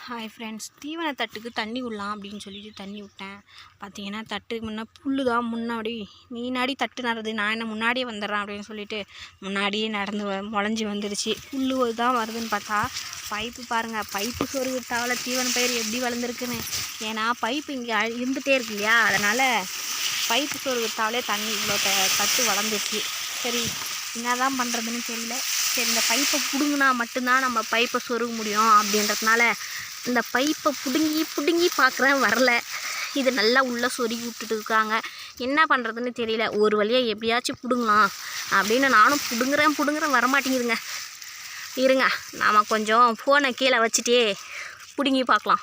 Hi friends தீவன தட்டுக்கு தண்ணி விடலாம் அப்படின்னு சொல்லிட்டு தண்ணி விட்டேன். பார்த்தீங்கன்னா தட்டுக்கு முன்னே புல்லு தான் முன்னாடி நீனாடி தட்டு நடுறது நான் என்ன முன்னாடியே வந்துடுறேன் அப்படின்னு சொல்லிட்டு முன்னாடியே நடந்து வ- முளைஞ்சி வந்துடுச்சு புல் தான் வருதுன்னு பார்த்தா பைப்பு பாருங்கள் பைப்பு சொருகு தவளை தீவன பயிர் எப்படி வளர்ந்துருக்குன்னு. ஏன்னா பைப்பு இங்கே இருந்துகிட்டே இருக்கு இல்லையா? அதனால் பைப்பு சொருகு தவளே தண்ணி இவ்வளோ த தட்டு வளர்ந்துருச்சு. சரி என்ன தான் பண்ணுறதுன்னு தெரியல. சரி இந்த பைப்பை பிடுங்கினா மட்டும்தான் நம்ம பைப்பை சொருக முடியும் அப்படின்றதுனால இந்த பைப்பை பிடுங்கி பிடுங்கி பார்க்குறேன் வரல. இது நல்லா உள்ளே சொருகி விட்டுட்டு இருக்காங்க. என்ன பண்ணுறதுன்னு தெரியல. ஒரு வழியாக எப்படியாச்சும் பிடுங்கலாம். அப்படின்னு நானும் பிடுங்குறேன் பிடுங்குறேன் வரமாட்டேங்குதுங்க. இருங்க நாம் கொஞ்சம் ஃபோனை கீழே வச்சுட்டே பிடுங்கி பார்க்கலாம்.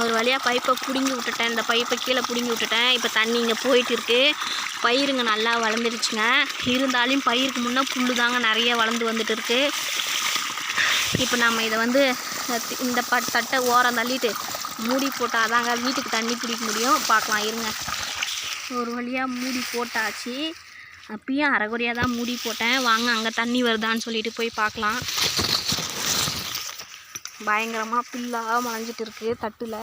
ஒரு வழியாக பைப்பை பிடுங்கி விட்டுட்டேன். இந்த பைப்பை கீழே பிடுங்கி விட்டுட்டேன். இப்போ தண்ணி இங்கே போயிட்டு இருக்கு. பயிருங்க நல்லா வளர்ந்துருச்சுங்க இருந்தாலும் பயிருக்கு முன்னே புல்லு தாங்க நிறைய வளர்ந்து வந்துட்டு இருக்கு. இப்போ நம்ம இதை வந்து இந்த ப தட்டை ஓரம் தள்ளிட்டு மூடி போட்டால் தாங்க வீட்டுக்கு தண்ணி பிடிக்க முடியும். பார்க்கலாம் இருங்க. ஒரு வழியாக மூடி போட்டாச்சு. அப்பயும் அரைகுறையாக தான் மூடி போட்டேன். வாங்க அங்கே தண்ணி வருதான்னு சொல்லிட்டு போய் பார்க்கலாம். பயங்கரமாக புல்லாக மலைஞ்சிட்டு இருக்கு தட்டில்.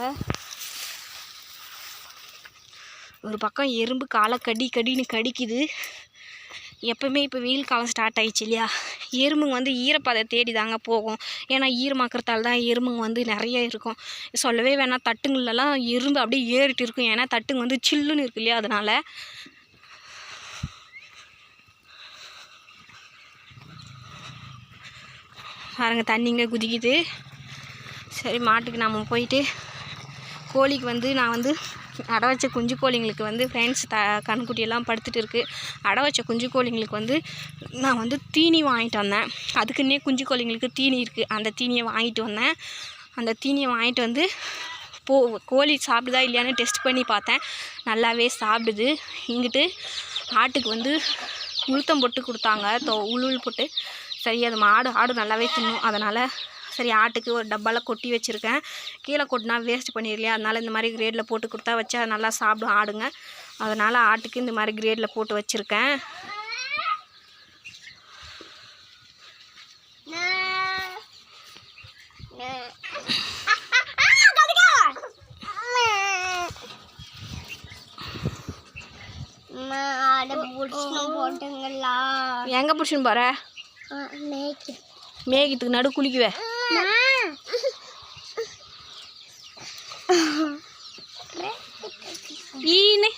ஒரு பக்கம் எறும்பு காலை கடி கடின்னு கடிக்குது. எப்பவுமே இப்போ வெயில் காலம் ஸ்டார்ட் ஆயிடுச்சு இல்லையா? எறும்புங்க வந்து ஈரப்பதை தேடி தாங்க போகும். ஏன்னா ஈரமாக்குறதால தான் எறும்புங்க வந்து நிறைய இருக்கும். சொல்லவே வேணாம் தட்டுங்களெல்லாம் எறும்பு அப்படியே ஏறிட்டு இருக்கும். ஏன்னா தட்டுங்க வந்து சில்லுன்னு இருக்கு இல்லையா அதனால். பாருங்கள் தண்ணிங்க குதிக்குது. சரி மாட்டுக்கு நம்ம போயிட்டு கோழிக்கு வந்து நான் வந்து அடை வச்ச குஞ்சு கோழிங்களுக்கு வந்து ஃப்ரெண்ட்ஸ் த கண்குட்டியெல்லாம் படுத்துட்டு இருக்குது அடை வச்ச குஞ்சு கோழிங்களுக்கு வந்து நான் வந்து தீனி வாங்கிட்டு வந்தேன். அதுக்குன்னே குஞ்சு கோழிங்களுக்கு தீனி இருக்குது அந்த தீனியை வாங்கிட்டு வந்தேன். அந்த தீனியை வாங்கிட்டு வந்து போ கோழி சாப்பிடுதா இல்லையான்னு டெஸ்ட் பண்ணி பார்த்தேன். நல்லாவே சாப்பிடுது. இங்கிட்டு ஆட்டுக்கு வந்து உளுத்தம் போட்டு கொடுத்தாங்க. தோ உளுள் போட்டு. சரி அது மாடு ஆடு நல்லாவே தின்னும். அதனால் சரி ஆட்டுக்கு ஒரு டப்பாவில் கொட்டி வச்சுருக்கேன். கீழே கொட்டினா வேஸ்ட் பண்ணிடலையா? அதனால் இந்த மாதிரி கிரேடில் போட்டு கொடுத்தா வச்சு அது நல்லா சாப்பிடும் ஆடுங்க. அதனால் ஆட்டுக்கு இந்த மாதிரி கிரேடில் போட்டு வச்சுருக்கேன். எங்கே பிடிச்சின்னு போகிற மேகத்துக்கு நடு Ma! Ini.